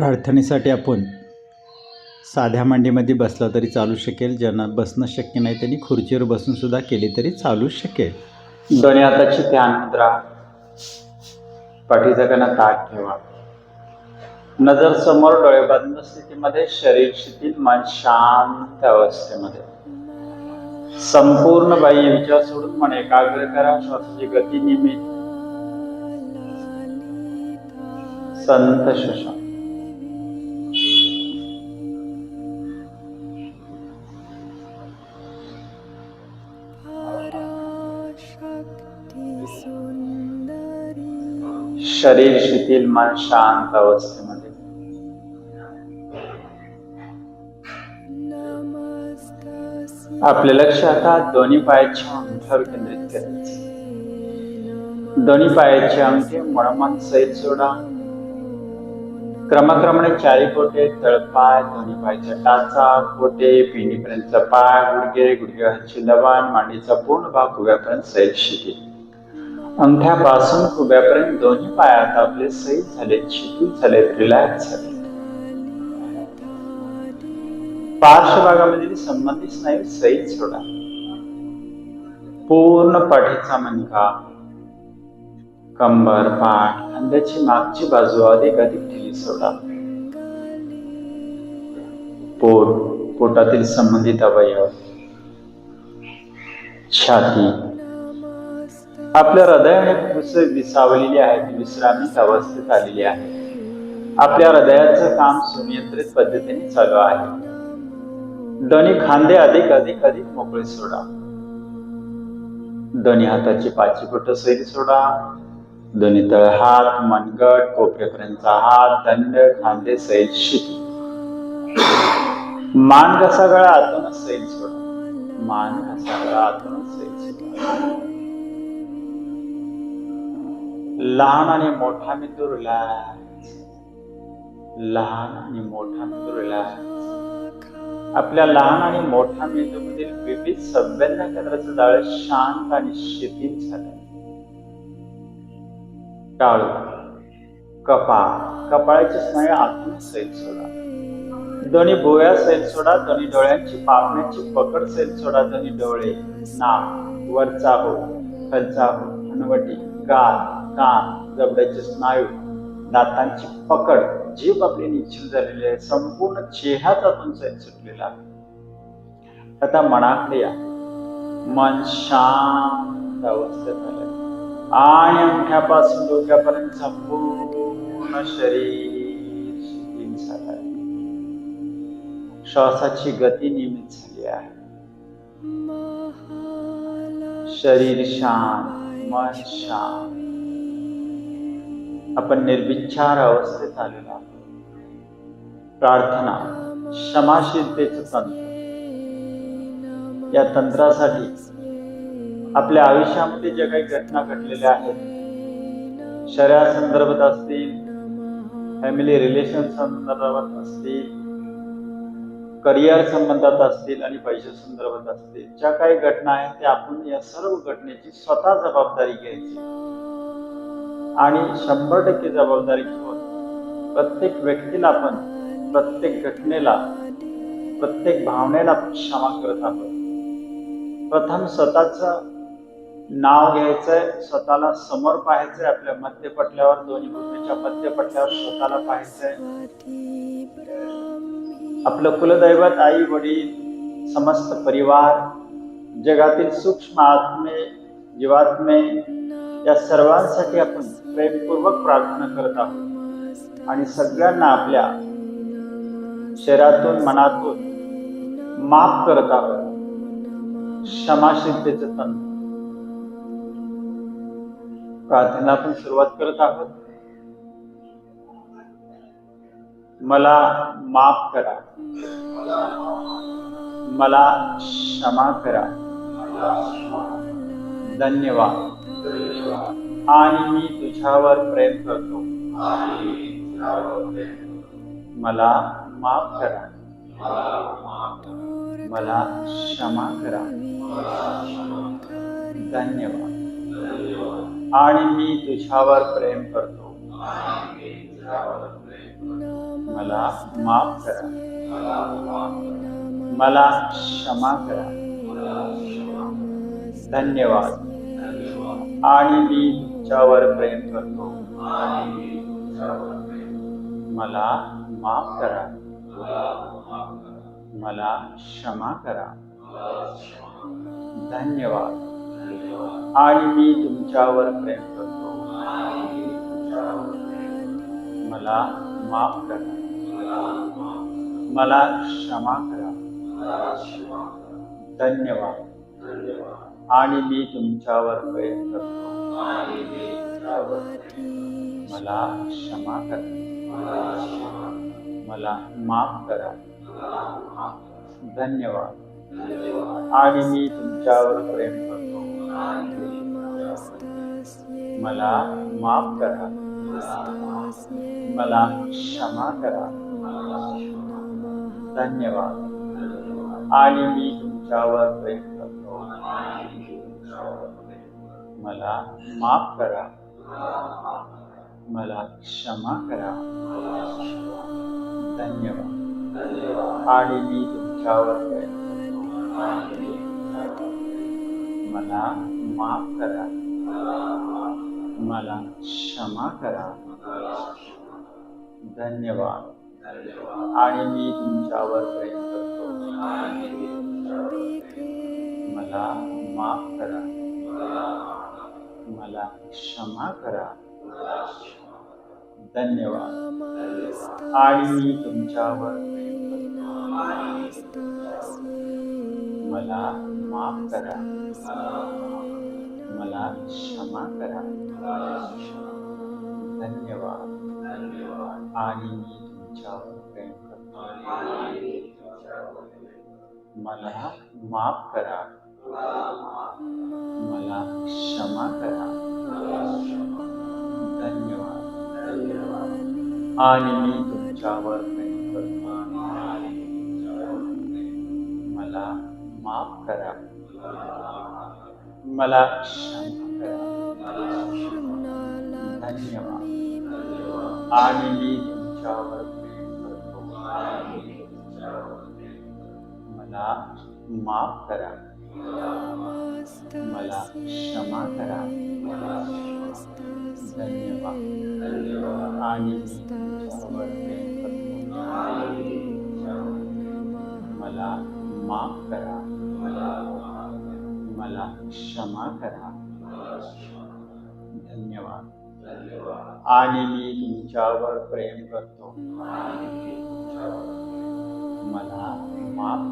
प्रार्थनेसाठी आपण साध्या मांडीमध्ये बसला तरी चालू शकेल. ज्यांना बसणं शक्य नाही त्यांनी खुर्चीवर बसून सुद्धा केली तरी चालू शकेल. दोन्ही हाताची ध्यान मुद्रा. पाठीचा कणा ताट ठेवा. नजर समोर डोळे बंद स्थितीमध्ये शरीर शिथिल मन शांत अवस्थेमध्ये. संपूर्ण बाह्य विचार सोडून मन एकाग्र करा. श्वासाची गती नियमित. संत शोषण. शरीर शिथिल मन शांत अवस्थेमध्ये. आपले लक्ष आता दोन्ही पायाच्या अंगठ्यावर केंद्रित करायचे दोन्ही पायाचे अंगठे मनमन सहित सोडा. क्रमक्रमाने चारी कोटे तळपाय दोन्ही पायाच्या टाचा बोटे पिंडीपर्यंत पाय गुडघे गुडघ्याची दबाण मांडीचा पूर्ण भाग उभ्यापर्यंत सैल शिकेल अंगठ्यापासून खुब्यापर्यंत दोन्ही पायात आपले सही झाले शिथिल झाले रिलॅक्स झाले. पार्श्वभागामधील संबंधित स्नायू सहित सोडा. पूर्ण पाठीचा मणका कंबर पाठ खांद्याची मागची बाजू अधिक अधिक ढिली सोडा. पोट पोटातील संबंधित अवयव छाती आपल्या हृदयाने विसावलेली आहे ती विश्रामिक अवस्थेत आलेली आहे आपल्या हृदयाचं काम सुनियंत्रित पद्धतीने चालू आहे. दोन्ही खांदे अधिक अधिक अधिक मोकळे सोडा. दोन्ही हाताची पाची फुट सैल सोडा. दोन्ही तळ हात मनगट कोपरेपर्यंतचा हात दंड खांदे सैल शिटी मान घसागळा आतूनच सैल सोडा. मान घसागळा आतूनच सैल सोडा. लहान आणि मोठा मेंदू रिलॅक्स लहान आणि मोठा मेंदू रिलॅक्स आपल्या लहान आणि मोठ्या मेंदूमधील विविध संवेदना केंद्राचं जाळ शांत आणि शिथिल झालं. टाळू कपाळ कपाळाचे स्नायू आतून सैल सोडा. दोन्ही भुव्या सैल सोडा दोन्ही डोळ्यांची पापण्याची पकड सैल सोडा दोन्ही डोळे नाक वरचा हो खालचा हो हनवटी गाल जबड्याचे स्नायू दातांची पकड जीभ आपली निश्चित झालेली आहे संपूर्ण चेहऱ्यातून सैल सुटलेला आहे आता मनाकडे या मन शांत अवस्थेत आणि अंगठ्यापासून डोक्यापर्यंत संपूर्ण शरीर श्वासाची गती नियमित झाली आहे शरीर शांत, मन शांत। आपण निर्विचार अवस्थेत आलेलो आहोत. प्रार्थना क्षमाशीलतेचं तंत्र. या तंत्रासाठी आपल्या आयुष्यामध्ये ज्या काही घटना घडलेल्या आहेत शरीरा संदर्भात असतील फॅमिली रिलेशन संदर्भात असतील करिअर संबंधात असतील आणि पैशा संदर्भात असतील ज्या काही घटना आहेत त्या आपण या सर्व घटनेची स्वतः जबाबदारी घ्यायची. आणि शंभर टक्के जबाबदारी घेऊन प्रत्येक व्यक्तीला आपण प्रत्येक घटनेला प्रत्येक भावनेला क्षमा करत आहोत. प्रथम स्वतःच नाव घ्यायचंय स्वतःला समोर पाहायचंय आपल्या मध्यपटल्यावर दोन्ही भूमीच्या मध्यपटल्यावर स्वतःला पाहायचंय. आपलं कुलदैवत आई वडील समस्त परिवार जगातील सूक्ष्म आत्मे जीवात्मे या सर्वांसाठी आपण प्रेमपूर्वक प्रार्थना करत आहोत. आणि सगळ्यांना आपल्या शरीरातून मनातून माफ करत आहोत. क्षमाशीलतेचं तंत्र प्रार्थना आपण सुरुवात करत आहोत. मला माफ करा. मला क्षमा करा. धन्यवाद. आणि मी तुझ्यावर प्रेम करतो. मला माफ़ करा. मला क्षमा करा. धन्यवाद. आणि मी तुझ्यावर प्रेम करतो. मला माफ़ करा. मला क्षमा करा. धन्यवाद. आणि मी तुमच्यावर प्रेम करतो मला माफ़ करा। मला क्षमा करा। धन्यवाद। आणि मी तुमच्यावर प्रेम करतो मला माफ़ करा। मला क्षमा करा। धन्यवाद। आणि मी तुमच्यावर प्रेम करतो मला क्षमा करा। मला माफ़ करा। धन्यवाद। आणि मी तुमच्यावर प्रेम करतो। मला माफ़ करा। मला क्षमा करा। धन्यवाद। आणि मी तुमच्यावर प्रेम करतो। मला माफ़ करा. मला क्षमा करा. धन्यवाद. आणि मी तुमच्यावर मला माफ़ करा. मला क्षमा करा. धन्यवाद. आणि मी तुमच्यावर प्रेम करतो. मला माफ़ करा. मला क्षमा करा धन्यवाद आणि मी तुमच्यावर। मला माफ़ करा। मला क्षमा करा। धन्यवाद। आणि मी तुमच्यावर प्रेम करतो। मला माफ़ करा। मला क्षमा करा. धन्यवाद. आणि मी तुमच्यावर मला माफ़ करा. मला क्षमा धन्यवाद. आणि मी तुमच्यावर मला माफ़ करा. मला क्षमा करा धन्यवाद मला माफ़ करा मला क्षमा करा धन्यवाद आणि मी तुमच्यावर प्रेम करतो मला माफ़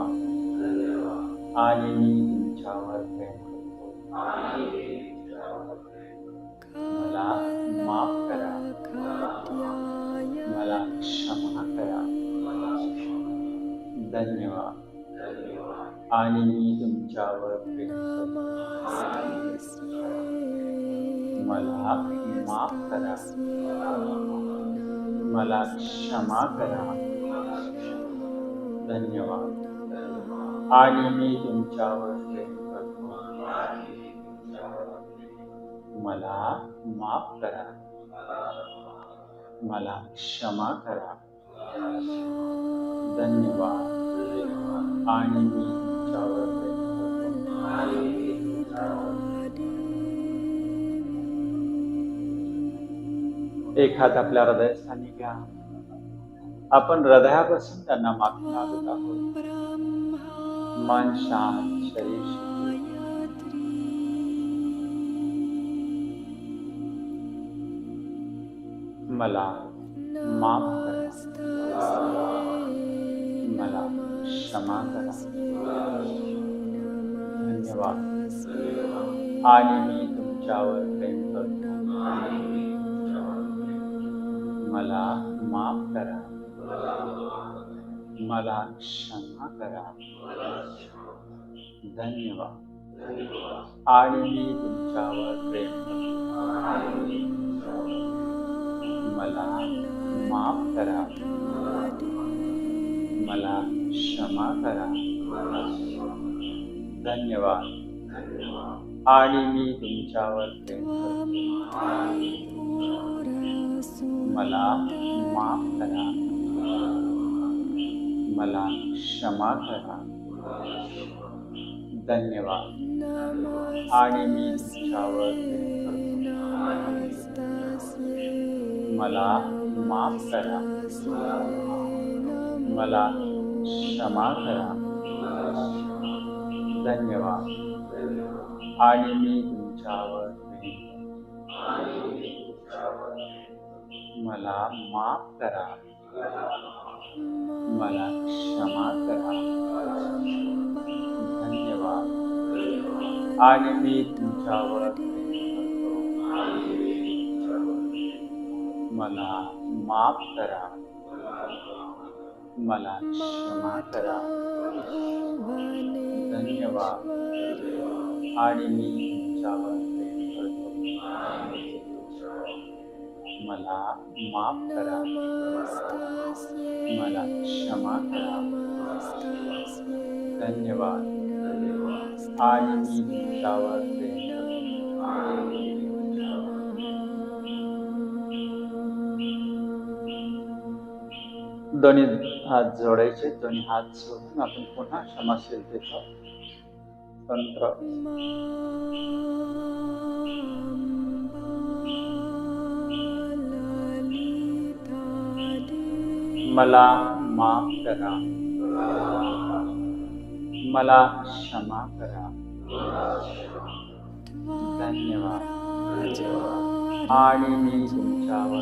धन्यवाद। आणि मी तुमच्यावर प्रेम मला माफ़ करा। मला क्षमा करा। धन्यवाद। आणि मी तुमच्यावर प्रेम करतो मला माफ़ करा। मला क्षमा करा। धन्यवाद। आणि मी तुमच्यावर प्रेम करतो. मला माफ करा. मला क्षमा करा. धन्यवाद. आणि मी तुमच्यावर प्रेम करतो. आपल्या हृदयस्थानी घ्या. आपण हृदयापासून त्यांना माफी मागत आहोत. मन शांत शरीर मला माफ़ करा मला क्षमा करा धन्यवाद आणि मी तुमच्यावर प्रेम करतो मला माफ़ करा। मला क्षमा करा धन्यवाद। आणि मी तुमच्यावर प्रेम मला माफ़ करा मला क्षमा करा धन्यवाद। आणि मी तुमच्यावर प्रेम मला माफ़ करा। मला क्षमा करा। धन्यवाद। आणि मी तुमच्यावर मला माफ़ करा। मला क्षमा करा। धन्यवाद। आणि मी तुमच्यावर मला माफ़ करा। मला क्षमा करा. धन्यवाद. आणि मी तुमच्यावर मला माफ करा. मला क्षमा करा. धन्यवाद. आणि मी तुमच्यावर प्रेम करतो. मला माफ करा. मला क्षमा करा. धन्यवाद. आज मी तुमच्यावर दोन्ही हात जोडायचे दोन्ही हात सोडून आपण पुन्हा क्षमाशील देतो तंत्र. मला माफ़ करा। मला क्षमा करा। धन्यवाद। आणि मी तुमच्यावर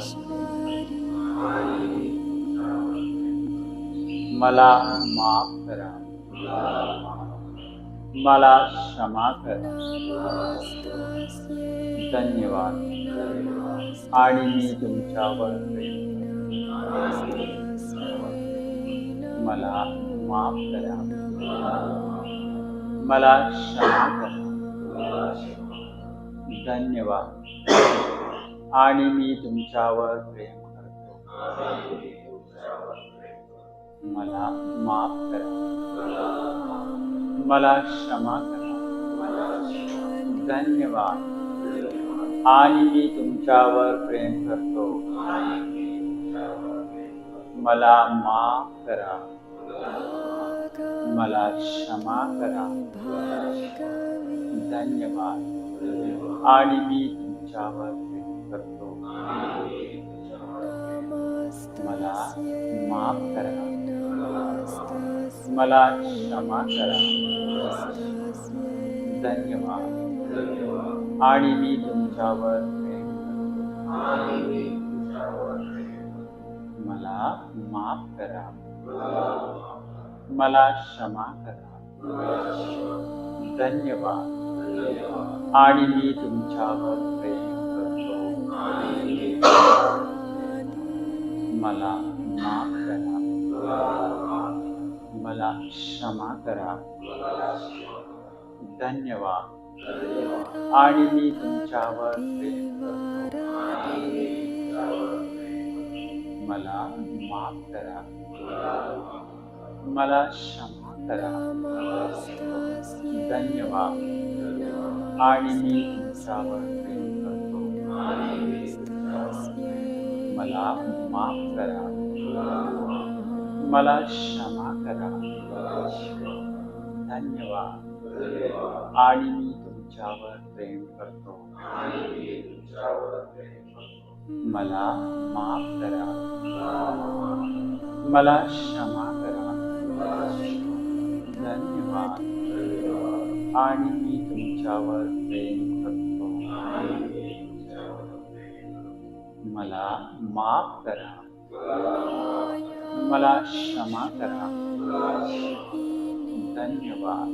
मला माफ़ करा। मला क्षमा करा। धन्यवाद। आणि मी तुमच्यावर प्रेम. मला माफ़ करा मला क्षमा करा धन्यवाद। आणि मी तुमच्यावर प्रेम करतो मला माफ़ करा मला क्षमा करा धन्यवाद आणि मी तुमच्यावर प्रेम करतो। मला माफ़ करा. मला क्षमा करा. धन्यवाद. आणि मी तुमच्यावर करतो. मला माफ़ करा. मला क्षमा करा. धन्यवाद. आणि मी तुमच्यावर मला क्षमा करा. धन्यवाद. आणि मी तुमच्यावर प्रेम करतो. मला माफ करा. मला क्षमा करा. धन्यवाद. आणि मी तुमच्यावर प्रेम करतो. मला माफ करा. मला क्षमा करा धन्यवाद। आणि मी तुमच्यावर प्रेम करतो मला माफ़ करा मला क्षमा करा धन्यवाद आणि मी तुमच्यावर प्रेम करतो मला माफ़ करा। मला क्षमा धन्यवाद आणि मी तुमच्यावर प्रेम करतो मला माफ़ करा. मला क्षमा करा. धन्यवाद.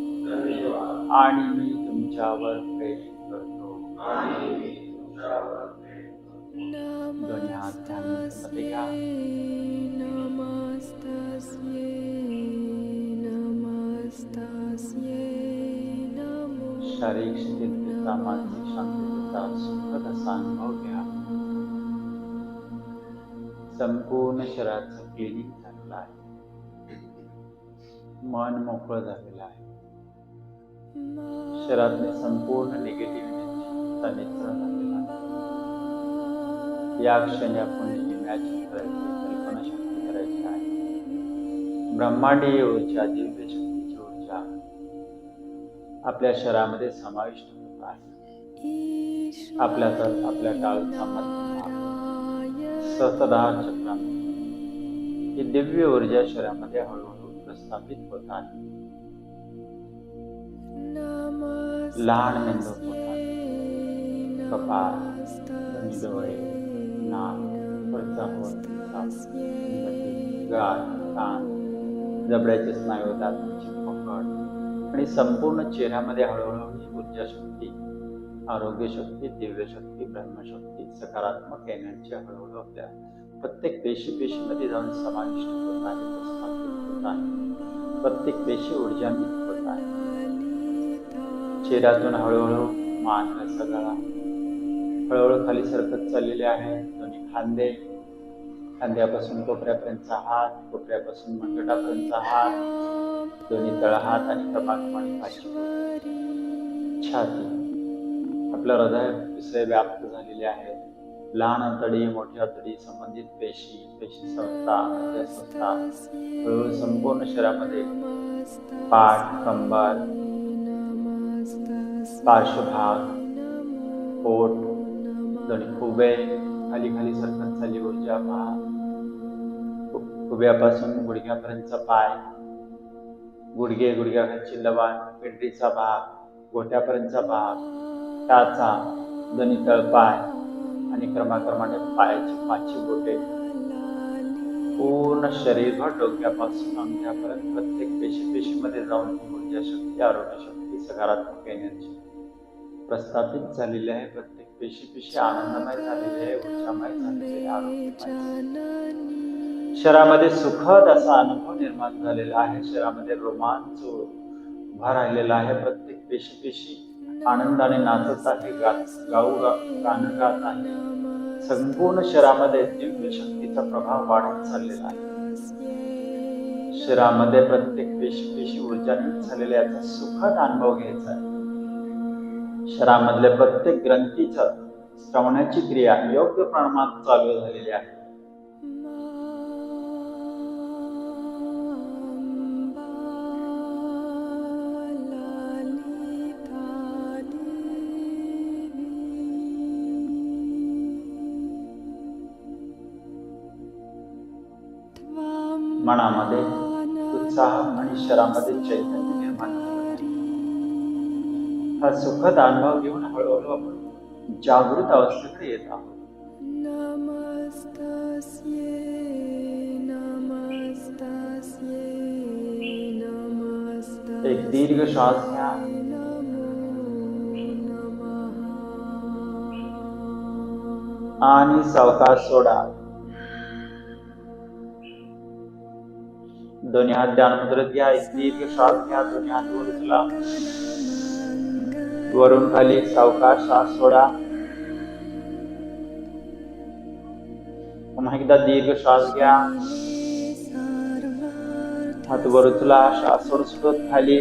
आणि मी तुमच्यावर प्रेम करतो. दोन्ही हात घ्या शारीरिक सुखद असा अनुभव घ्या संपूर्ण क्लिनिंग झालेलं आहे मन मोकळं झालेलं आहे। संपूर्ण निगेटिव्हिटीचा निचरा झालेला आहे। या क्षणी आपण इमॅजिन करायची कल्पना शक्ती करायची आहे। ब्रह्मांडीय ऊर्जा दिव्य ऊर्जा आपल्या शरीरामध्ये समाविष्ट होत आहे. आपल्या तर आपल्या मध्य सहस्त्रधार चक्रामध्ये ही दिव्य ऊर्जा शरीरामध्ये हळूहळू प्रस्थापित होत आहे. लहान मेंदू होतात डोळे, नाक होत कान, जबड्याचे स्नायू, दातांची पकड. आणि संपूर्ण चेहऱ्यामध्ये हळूहळू ही ऊर्जा शक्ती आरोग्य शक्ती दिव्य शक्ती ब्रह्मशक्ती सकारात्मक एनर्जी हळूहळू आपल्या प्रत्येक पेशी पेशीमध्ये जाऊन समाविष्ट होत आहे प्रस्थापित होत आहे. प्रत्येक पेशी ऊर्जान्वित होत आहे. चेहऱ्यातून हळूहळू मान सगळा हळूहळू खाली सरकत चाललेले आहे दोन्ही खांदे. खांद्यापासून कोपऱ्यापर्यंतचा हात कोपऱ्यापासून मनगटापर्यंतचा हात. दोन्ही तळहात आणि क्रमाक्रमाने पाचशे छाती. आपलं हृदय विषय व्याप्त झालेले आहे. लहान आतडी मोठी आतडी संबंधित पेशी पेशी संस्था संस्था हळूहळू संपूर्ण शरीरामध्ये पाठ कंबर पार्श्वभाग पोट दोन्ही खुबे खाली खाली सरकत चालली ऊर्जा पहा. खुब्यापासून गुडघ्यापर्यंतचा पाय गुडघे गुडघ्याखालची लवाण पिंडीचा भाग गोट्यापर्यंतचा भाग टाचा दोन्ही तळपाय आणि क्रमाक्रमाने पायाची पाचशे बोटे. पूर्ण शरीरभर डोक्यापासून अंगठ्यापर्यंत प्रत्येक पेशी पेशीमध्ये जाऊन ऊर्जा शक्ती आरोग्य शक्ती सकारात्मक एनर्जी प्रस्थापित झालेली आहे. प्रत्येक पेशी पेशी आनंदमय झालेली आहे ऊर्जामय झालेली आहे आरोग्यमय शहरामध्ये सुखद असा अनुभव निर्माण झालेला आहे. शहरामध्ये रोमांच उभा राहिलेला आहे. प्रत्येक पेशी पेशी आनंदाने नाचत आहे गाऊ गाणं गात आहे. संपूर्ण शहरामध्ये दिव्य शक्तीचा प्रभाव वाढत चाललेला आहे. शरीरामध्ये प्रत्येक पेशी पेशी ऊर्जानित झालेल्या याचा सुखद अनुभव घ्यायचा आहे. शरीरामधल्या प्रत्येक ग्रंथीचं श्रवणाची क्रिया योग्य प्रमाणात चालू झालेली आहे. मनामध्ये उत्साह आणि शरीरामध्ये चैतन्य निर्माण हा सुखद अनुभव घेऊन हळूहळू आपण जागृत अवस्थेकडे येत आहोत. एक दीर्घ श्वास घ्या. आणि सावकाश सोडा. दोन्ही हात ध्यान मुद्रेत घ्या दीर्घ श्वास घ्या दोन्ही हात वर उचला वरून खाली सावकाश श्वास सोडा पुन्हा एकदा दीर्घ श्वास घ्या हात वर उचला श्वास सोडत सोडत खाली।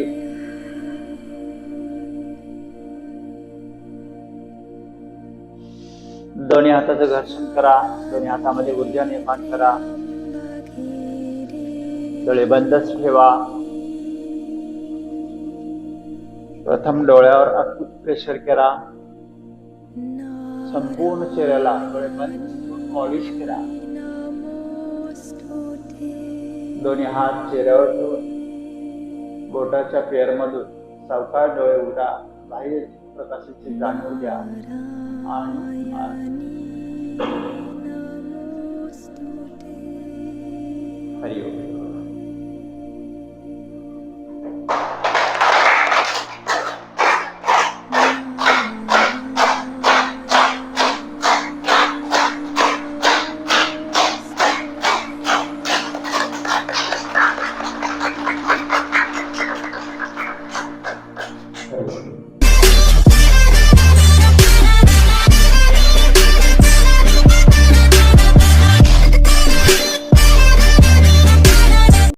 दोन्ही हाताचं घर्षण करा दोन्ही हातामध्ये ऊर्जा निर्माण करा। डोळे बंदच ठेवा प्रथम डोळ्यावर अचूक प्रेशर करा. संपूर्ण चेहऱ्याला डोळे बंद पॉलिश करा. दोन्ही हात चेहऱ्यावर ठेवून बोटाच्या पेअर मधून सावकाश डोळे उघडा. बाह्य प्रकाशाची जाणीव द्या. आणि हरिओम.